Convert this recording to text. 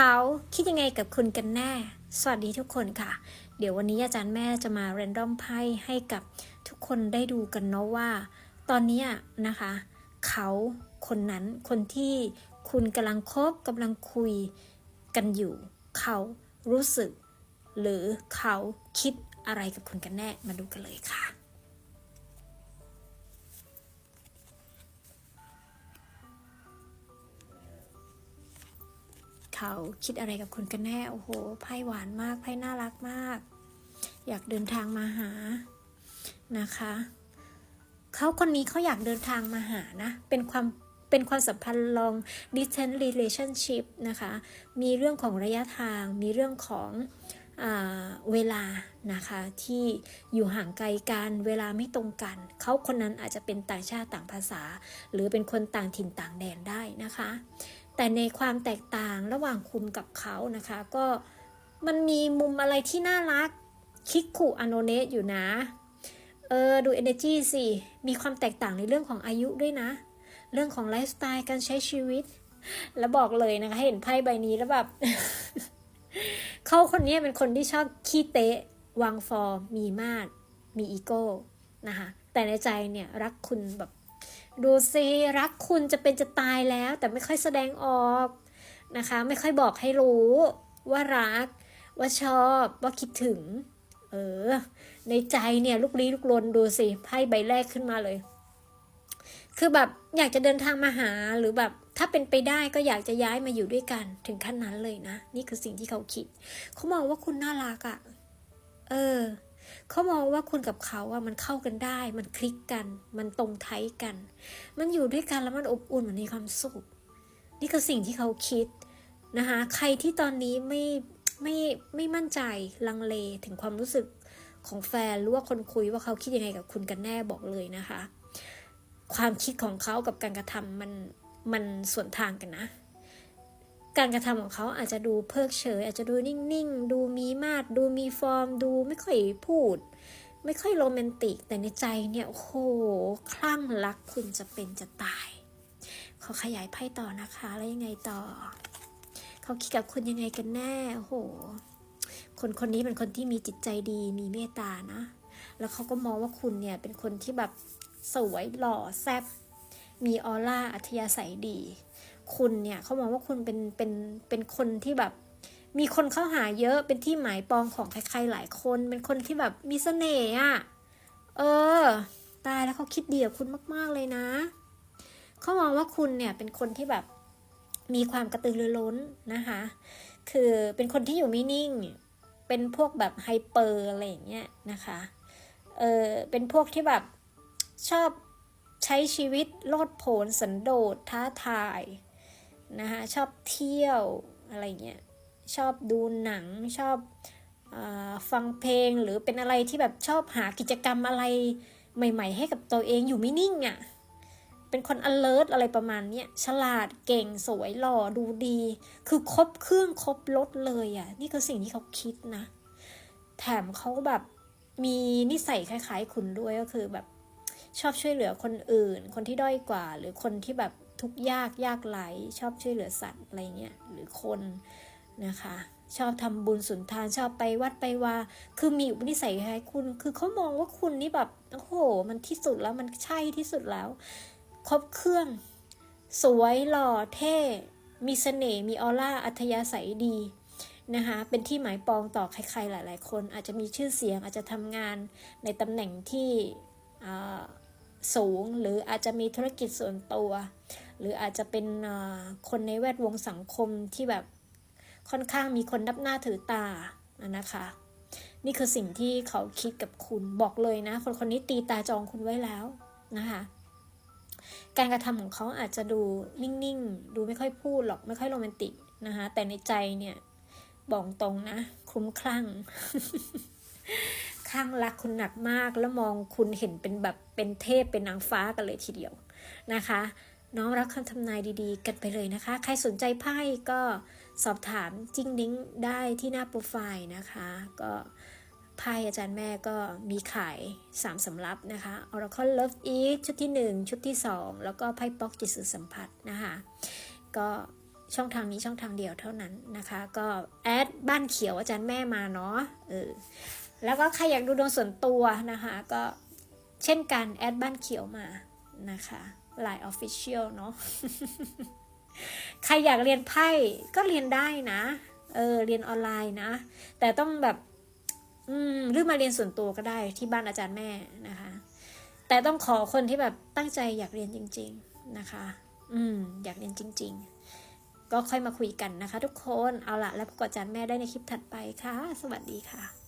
เขาคิดยังไงกับคุณกันแน่ สวัสดีทุกคนค่ะ เดี๋ยววันนี้อาจารย์แม่จะมาเรนดอมไพ่ให้กับทุกคนได้ดูกันเนาะว่า ตอนนี้นะคะ เขาคนนั้นคนที่คุณกำลังคบกำลังคุยกันอยู่ เขารู้สึก หรือเขาคิดอะไรกับคุณกันแน่มาดูกันเลยค่ะ เขาคิดอะไรกับคุณกันแน่ โอ้โห ไพ่หวานมาก ไพ่น่ารักมาก อยากเดินทางมาหานะคะ เขาคนนี้เขาอยากเดินทางมาหานะ เป็นความเป็นความสัมพันธ์ long distance relationship นะคะ มีเรื่องของระยะทาง มีเรื่องของเวลานะคะที่อยู่ห่างไกลกันเวลาไม่ตรงกัน เขาคนนั้นอาจจะเป็นต่างชาติต่างภาษา หรือเป็นคนต่างถิ่นต่างแดนได้นะคะ แต่ในความแตกต่างระหว่างคุณกับเขานะคะ ก็มันมีมุมอะไรที่น่ารักคิกคุอโนเนสอยู่นะเออดู energy สิ มีความแตกต่างในเรื่องของอายุด้วยนะ เรื่องของไลฟ์สไตล์การใช้ชีวิต แล้วบอกเลยนะคะเห็นไพ่ใบนี้แล้วแบบ เขาคนนี้เป็นคนที่ชอบขี้เตะวางฟอร์ม มีมาดมีอีโก้นะคะแต่ในใจเนี่ยรักคุณแบบ ดูซิรักคุณจะเป็นจะตายแล้ว แต่ไม่ค่อยแสดงออกนะคะ ไม่ค่อยบอกให้รู้ว่ารัก ว่าชอบ ว่าคิดถึง เออ ในใจเนี่ยลูกลี้ลูกลนดูสิไพ่ใบแรกขึ้นมาเลย คือแบบอยากจะเดินทางมาหาหรือแบบถ้าเป็นไปได้ก็อยากจะย้ายมาอยู่ด้วยกันถึงขั้นนั้นเลยนะ นี่คือสิ่งที่เขาคิด เขามองว่าคุณน่ารักอะ่ะ เออ เขามองว่าคุณกับเขาอะมันเข้ากันได้ มันคลิกกัน มันตรงไทยกัน มันอยู่ด้วยกันแล้วมันอบอุ่นมันมีความสุข นี่คือสิ่งที่เขาคิดนะคะ ใครที่ตอนนี้ไม่ไม่ไม่มั่นใจลังเลถึงความรู้สึกของแฟนหรือว่าคนคุยว่าเขาคิดยังไงกับคุณกันแน่บอกเลยนะคะ ความคิดของเขากับการกระทำมันมันส่วนทางกันนะ การกระทำของเขาอาจจะดูเพิกเฉย อาจจะดูนิ่งๆ ดูมีมาดดูมีฟอร์ม ดูไม่ค่อยพูด ไม่ค่อยโรแมนติก แต่ในใจเนี่ยโอ้โหคลั่งรักคุณจะเป็นจะตาย ขอขยายไพ่ต่อนะคะ แล้วยังไงต่อ เขาคิดกับคุณยังไงกันแน่โอ้โห คนคนนี้เป็นคนที่มีจิตใจดีมีเมตตานะ แล้วเขาก็มองว่าคุณเนี่ยเป็นคนที่แบบสวยหล่อแซ่บมีออร่าอัธยาศัยดี คุณเนี่ยเขามองว่าคุณเป็นเป็นเป็นคนที่แบบ มีคนเข้าหาเยอะเป็นที่หมายปองของใครๆหลายคน เป็นคนที่แบบมีเสน่ห์อะเออ ตายแล้วเขาคิดดีกับคุณมาก ๆเลยนะเขามองว่าคุณเนี่ยเป็นคนที่แบบมีความกระตือรือร้นนะคะ คือเป็นคนที่อยู่ไม่นิ่ง เป็นพวกแบบไฮเปอร์อะไรอย่างเงี้ยนะคะ เออเป็นพวกที่แบบชอบใช้ชีวิตโลดโผนสันโดษท้าทาย นะคะชอบเที่ยวอะไรเงี้ยชอบดูหนังชอบอฟังเพลงหรือเป็นอะไรที่แบบชอบหากิจกรรมอะไรใหม่ ๆ ให้กับตัวเองอยู่ไม่นิ่งอะ่ะเป็นคน alert อะไรประมาณเนี้ยฉลาดเก่งสวยหล่อดูดี คือครบเครื่องครบรถเลยอะ่ะนี่คือสิ่งที่เขาคิดนะ แถมเขาแบบมีนิสัยคล้าย ๆ คุณด้วยก็คือแบบชอบช่วยเหลือคนอื่น คนที่ด้อยกว่า หรือคนที่แบบ ทุกยากยากไหล ชอบช่วยเหลือสัตว์อะไรเงี้ยหรือคนนะคะ ชอบทำบุญสุนทานชอบไปวัดไปว่าคือมีอุปนิสัยคล้ายคุณ คือเขามองว่าคุณนี่แบบโอ้โห มันที่สุดแล้วมันใช่ที่สุดแล้ว ครบเครื่อง สวยหล่อเท่ มีเสน่ห์มีออร่าอัธยาศัยดีนะคะเป็นที่หมายปองต่อใครๆหลาย ๆ คน อาจจะมีชื่อเสียงอาจจะทำงานในตำแหน่งที่สูงหรืออาจจะมีธุรกิจส่วนตัว หรืออาจจะเป็นคนในแวดวงสังคมที่แบบค่อนข้างมีคนนับหน้าถือตานะคะ นี่คือสิ่งที่เขาคิดกับคุณบอกเลยนะ คนคนนี้ตีตาจองคุณไว้แล้วนะคะการกระทำของเขาอาจจะดูนิ่งๆ ดูไม่ค่อยพูดหรอก ไม่ค่อยโรแมนติกนะคะ แต่ในใจเนี่ยบอกตรงนะ คุ้มคลั่งข้างรักคุณหนักมากแล้วมองคุณเห็นเป็นแบบเป็นเทพเป็นนางฟ้ากันเลยทีเดียวนะคะ น้องรับคำทำนายดีๆ กันไปเลยนะคะ ใครสนใจไพ่ก็สอบถามจิ้งดิ้งได้ที่หน้าโปรไฟล์นะคะ ก็ไพ่อาจารย์แม่ก็มีขาย 3สำรับนะคะ Oracle Love Eat ชุดที่ 1 ชุดที่ 2 แล้วก็ไพ่ป๊อกจิตสื่อสัมผัสนะคะ ก็ช่องทางนี้ช่องทางเดียวเท่านั้นนะคะ ก็แอดบ้านเขียวอาจารย์แม่มาเนาะเออแล้วก็ใครอยากดูดวงส่วนตัวนะคะ ก็เช่นกันแอดบ้านเขียวมานะคะ ไลน์ออฟฟิเชียลเนาะใครอยากเรียนไพ่ก็เรียนได้นะ เออ เรียนออนไลน์นะ แต่ต้องแบบ อืมหรือมาเรียนส่วนตัวก็ได้ที่บ้านอาจารย์แม่นะคะ แต่ต้องขอคนที่แบบตั้งใจอยากเรียนจริง ๆนะคะ อืม อยากเรียนจริง ๆ ก็ค่อยมาคุยกันนะคะ ทุกคน เอาละแล้วพบกับอาจารย์แม่ได้ในคลิปถัดไปค่ะ สวัสดีค่ะ